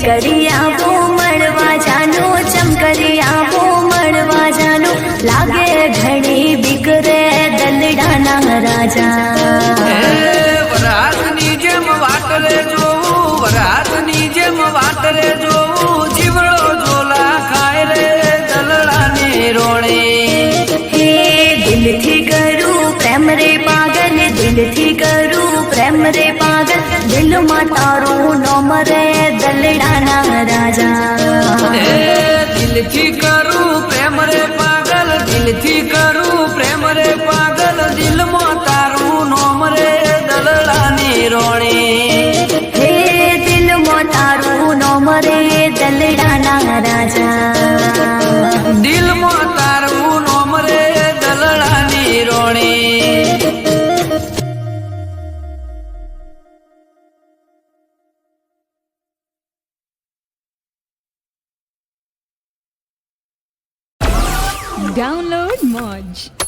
ચમકરી બો મળવા જાનો ચમકરિયા આવો મળવા જાનો. લાગે ઘણી બીકરે દલડાના રાજા. વરાતની જેમ વાટરે જોવું વરાતની જેમ વાટરે જોવું. જીવડો ઝોલા ખાય રે દલડાની રોણે. હે દિલથી કરું પ્રેમ રે પાગલ દિલથી કરું પ્રેમ રે પાગલ. દિલમાં તારું નોમ દિલથી કરું પ્રેમ રે પાગલ, દિલથી કરું પ્રેમ રે પાગલ, દિલમાં તારું નોમ રે દલડાની રોણી. હે દિલમાં તારું નોમ રે Download Modge.